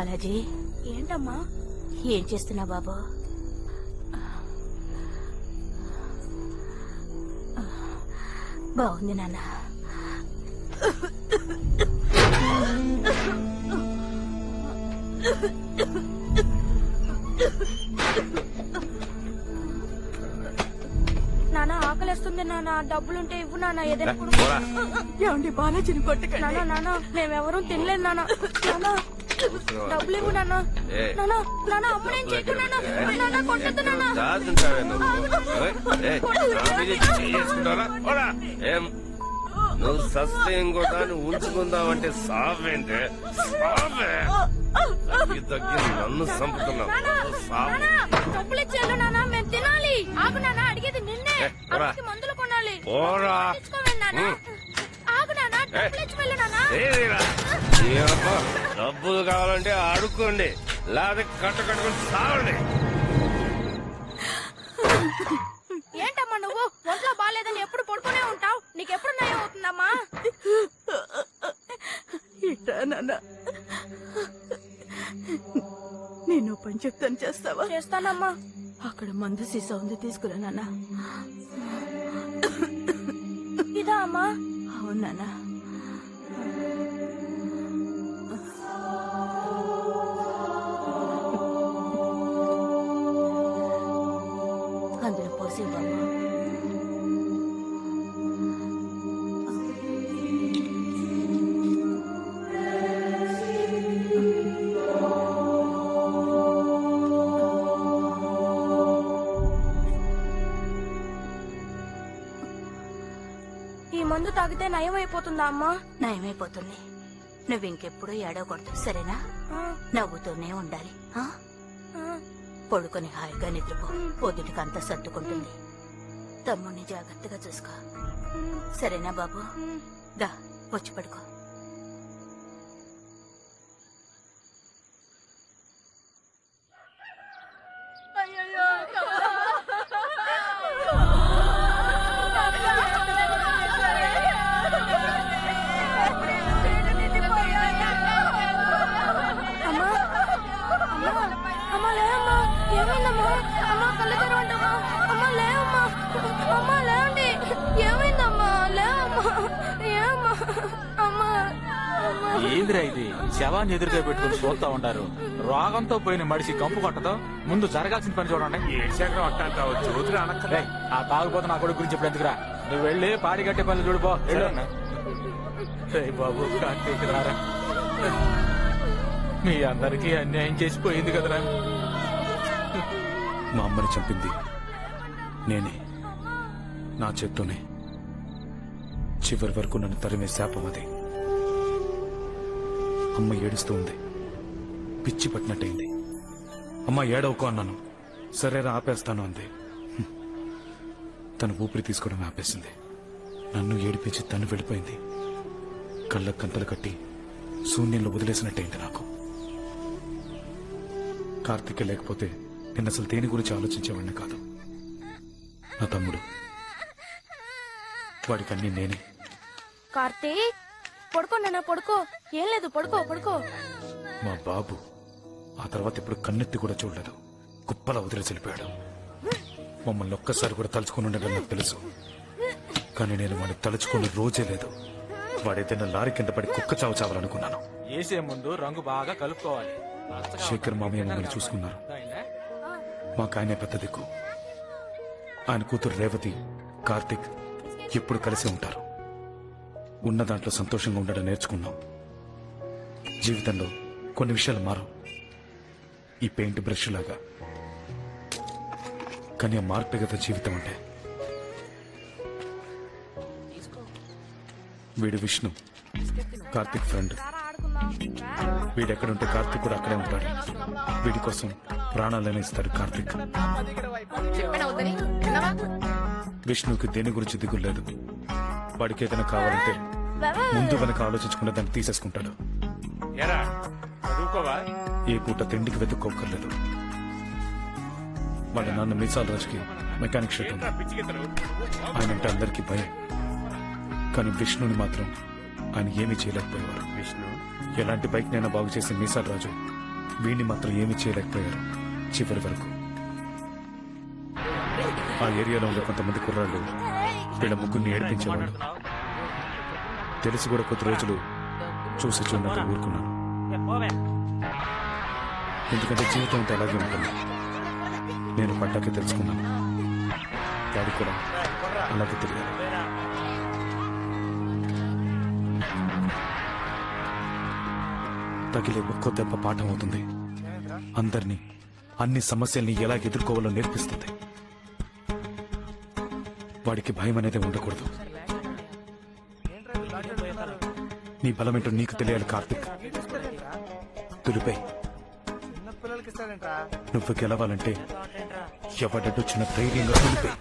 బాలాజీ. ఏంటమ్మా? ఏం చేస్తున్నావు బాబు? బాగుంది నాన్న. నాన్న ఆకలిస్తుంది నాన్న. డబ్బులుంటే ఇవ్వు నాన్న ఏదైనా ఏమండి బాలాజీని కొట్టకండి. నాన్న నాన్న మేమెవరూ తినలేదు నాన్న. నాన్న. డబ్బులు ఇవ్వు నాన్న. ఏ. నాన్న నాన్న అమ్మనేం చేయకు నాన్న. నాన్న కొట్టద్దు నాన్న. దాచుంటావే నువ్వు. ఏం సస్తే ఇంకో దాన్ని ఉంచుకుందామంటే సావేంటే? సావే. తగ్గి తగ్గి నన్ను చంపుతున్నావు. సావు. డబ్బులు నాన్న. మేము తినాలి. ఆగు నాన్న అడిగేది నిన్నే. పోరా. మందులు కొనాలి. పోరా. తెచ్చుకోవాలి నాన్న. ఉమ్. ఆగు నాన్న డబ్బులు ఇచ్చి వెళ్ళు నాన్న. ఏదిరా? ఈ అమ్మ డబ్బులు కావాలంటే అడుక్కోండి లేకపోతే కట్ట కట్టుకుని సావండి ఏంటమ్మా నువ్వు? ఒంట్లో బాగాలేదని ఎప్పుడు పడుకునే ఉంటావు? నీకెప్పుడు నయం అవుతుందమ్మా? ఇట్టా నాన్న. నేను పని చెప్తాను చేస్తావా? చేస్తానమ్మా. అక్కడ మందు సీసా ఉంది తీసుకురా నాన్న. ఇదా అమ్మా. అవును అందులో పోసి బామ్మ ఈ మందు తాగితే నయం అయిపోతుందా అమ్మా? నయమైపోతుంది. నువ్వు ఇంకెప్పుడు ఏడవకూడదు సరేనా? నవ్వుతూనే ఉండాలి? ఆ, పడుకొని హాయిగా నిద్రపో. పొద్దుటికి అంతా సర్దుకుంటుంది. తమ్ముడిని జాగ్రత్తగా చూసుకో. సరేనా బాబు? దా వచ్చి పడుకో. ఏమైందమ్మా? అమ్మా కళ్ళు తెరవంటమ్మా అమ్మా లేవమ్మా. అమ్మా లేవండి. ఏమైందమ్మా? లేవమ్మా. ఏమ్మా అమ్మా అమ్మా. ఏందిరా ఇది? శవాన్ని ఎదురుగా పెట్టుకుని చూస్తా ఉంటారు. రోగంతో పోయిన మడిసి కంపు కొట్టదు. ముందు జరగాల్సిన పని చూడండి. రేయ్, ఆ తాగుపోతే నా కొడుకు గురించి ఇప్పుడు ఎందుకురా? నువ్వు వెళ్ళి పాడి కట్టే పనులు చూడిపో బాబు కార్తీక్ రారా. మీ అందరికీ అన్యాయం చేసిపోయింది కదరా. మా అమ్మని చంపింది నేనే. నా చేత్తోనే చివరి వరకు నన్ను తరిమే శాపం అది. అమ్మ ఏడుస్తూ ఉంది. పిచ్చి పట్టినట్టయింది. అమ్మ ఏడవుకో అన్నాను. సరేరా ఆపేస్తాను అంది. తను ఊపిరి తీసుకోవడం ఆపేసింది. నన్ను ఏడిపించి తను వెళ్ళిపోయింది. కళ్ళ కంతలు కట్టి శూన్యంలో వదిలేసినట్టయింది నాకు. కార్తీక లేకపోతే నేను అసలు దేని గురించి ఆలోచించేవాడిని కాదు. నా తమ్ముడు. వాడికి అన్ని నేనే. కార్తీక్ పడుకో నాన్న పడుకో. ఏం లేదు పడుకో పడుకో. మా బాబు ఆ తర్వాత ఇప్పుడు కన్నెత్తి కూడా చూడలేదు. కుప్పలా వదిలి చెలిపాడు మమ్మల్ని ఒక్కసారి కూడా తలుచుకుని ఉండడం నాకు తెలుసు. కానీ నేను వాడిని తలుచుకున్న రోజే లేదు. వాడేదైనా లారీ కింద పడి కుక్క చావు చావాలనుకున్నాను. వేసే ముందు రంగు బాగా కలుపుకోవాలి. శేఖర్ మామయ్య మమ్మల్ని చూసుకున్నారు. మాకు ఆయనే పెద్ద దిక్కు ఆయన కూతురు రేవతి కార్తిక్ ఎప్పుడు కలిసి ఉంటారు. ఉన్న దాంట్లో సంతోషంగా ఉండడం నేర్చుకున్నాం. జీవితంలో కొన్ని విషయాలు మారు ఈ పెయింట్ బ్రష్ లాగా కానీ ఆ మార్పే జీవితం అంటే. వీడు విష్ణు కార్తిక్ ఫ్రెండ్. వీడెక్కడుంటే కార్తిక్ కూడా అక్కడే ఉంటాడు. వీడి కోసం ప్రాణాలనే ఇస్తాడు కార్తిక్. విష్ణుకి దేని గురించి దిగులు లేదు వాడికి ఏదైనా కావాలంటే ముందు వెనక ఆలోచించకుండా దాన్ని తీసేసుకుంటాడు. ఏ పూట తిండికి వెతుక్కోకర్లేదు వాళ్ళ నాన్న మీసాల రాజుకి మెకానిక్ షెడ్ ఉంది. ఆయన అంటే అందరికీ భయం. కానీ విష్ణుని మాత్రం ఆయన ఏమీ చేయలేకపోయేవారు. విష్ణు ఎలాంటి బైక్ నైనా బాగు చేసి మీసాల్ రాజు. వీడిని మాత్రం ఏమీ చేయలేకపోయారు. చివరి వరకు. ఆ ఏరియాలో ఉండే కొంతమంది కుర్రాళ్ళు వీళ్ళ ముగ్గురిని ఏడిపించేవాళ్ళు. తెలిసి కూడా కొద్ది రోజులు చూసి చూడనట్టు ఊరుకున్నాను. ఎందుకంటే జీవితం అంతా అలాగే ఉంటుంది. నేను పట్టాకే తెలుసుకున్నాను. డాడీ కూడా అలాగే తెలియాలి తగిలే ఒక్కో దెబ్బ పాఠం అవుతుంది అందరినీ అన్ని సమస్యల్ని ఎలా ఎదుర్కోవాలో నేర్పిస్తుంది. వాడికి భయం అనేది ఉండకూడదు. నీ బలమేంటో నీకు తెలియాలి కార్తిక్. తులిపై నువ్వు గెలవాలంటే ఎవడొచ్చిన ధైర్యంగా తులిపై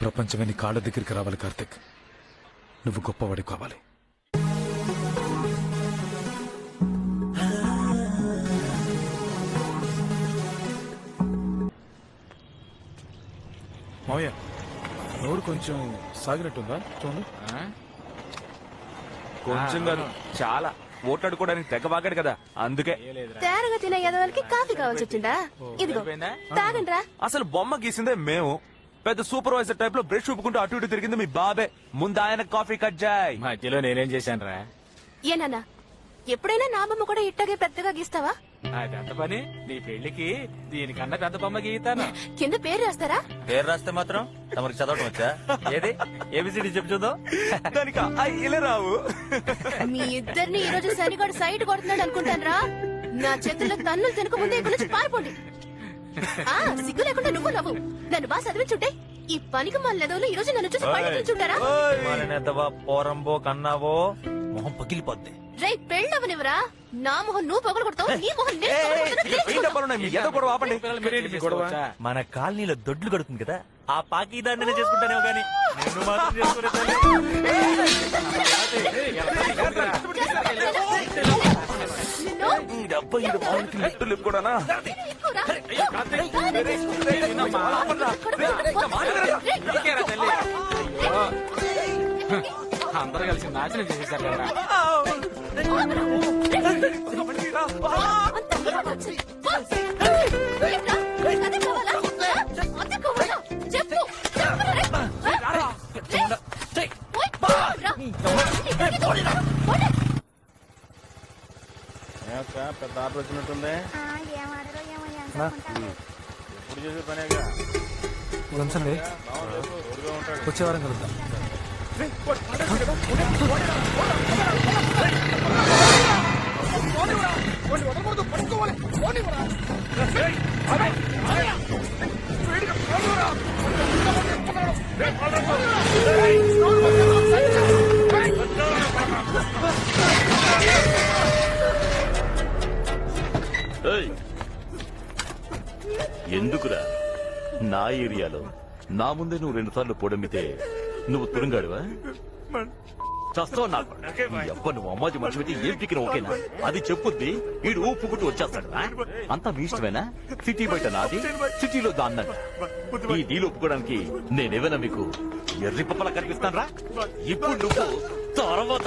ప్రపంచమే నీ కాళ్ళ దగ్గరికి రావాలి కార్తిక్. నువ్వు గొప్పవాడి కావాలి. మావయ్య నోరు కొంచెం సాగినట్టుందా చూడండి కొంచెం కాదు. చాలా. ఓట్లాడుకోవడానికి తెగ వాగాడు కదా. అందుకే. తేరగా తినే ఎదవలకి కాఫీ కావాల్సి వచ్చిందా? ఇదిగో తాగండ్రా. అసలు బొమ్మ గీసిందే మేము. పెద్ద సూపర్వైజర్ టైప్లో బ్రష్ చూపుకుంటూ అటు ఇటు తిరిగింది మీ బాబే. ముందు ఆయన కాఫీ కట్ జాయ్ మధ్యలో నేనేం చేశాను రా ఏనన్నా ఎప్పుడైనా నా బొమ్మ కూడా ఇట్టగే పెద్దగా గీస్తావా? పెద్ద పని. నీ పెళ్ళికి దీనికన్నా పెద్ద బొమ్మ గీతాను. కింద పేరు రాస్తారా? పేరు రాస్తే మాత్రం తమరికి చదవటం వచ్చా? ఏది? ఏబిసిడి చెప్పు చూద్దాం. దానికి ఇలా రావు. మీ ఇద్దరిని ఈ రోజు శనిగాడు సైడ్ కొడుతున్నాడు అనుకుంటానరా నా చేతుల్లో తన్నులు తినక ముందే ఇక్కడి నుంచి పారిపోండి. ఆ సిగ్గు లేకుండా నువ్వు నవ్వు. నన్ను బాగా చదివించుంటే ఈ పనికి మన లెదవులు ఈ రోజు నన్ను చూసి మానేద్దావా పోరంబో కన్నావో మొహం పగిలిపోద్ది. రే పెళ్ళవనివరా నా మొహం నువ్వు పొగలు కొడతావు నీ మొహం నేను మన కాలనీలో దొడ్లు కడుతుంది కదా ఆ పాకి దాన్ని చేసుకుంటానేమో మాత్రం చేసుకునే తల్లి. నిన్ను ఎక్కువరా? అందరూ కలిసి నాశనం చేసేసారు పెద్ద ఆర్డర్ వచ్చినట్టుంది. ఎప్పుడు చేసే పనేగా వచ్చే వారం కలుద్దాం! ఎందుకురా? నా ఏరియాలో నా ముందే నువ్వు రెండు సార్లు పొడమితే నువ్వు తురుంగాడువా? చస్తావు నాకు. ఎవ్వ నువ్వు అమ్మాజీ మనిషి పెట్టి ఏం టిక్కిన ఓకేనా? అది చెప్పుద్ది. వీడు ఊపుకుంటూ వచ్చేస్తాడు? అంతా మీ ఇష్టమేనా? సిటీ బయట నాది సిటీలో దాన్నది. ఈ డీల్ ఒప్పుకోవడానికి నేనేమైనా మీకు ఎర్రి పప్పలా కనిపిస్తాను రా ఇప్పుడు నువ్వు తర్వాత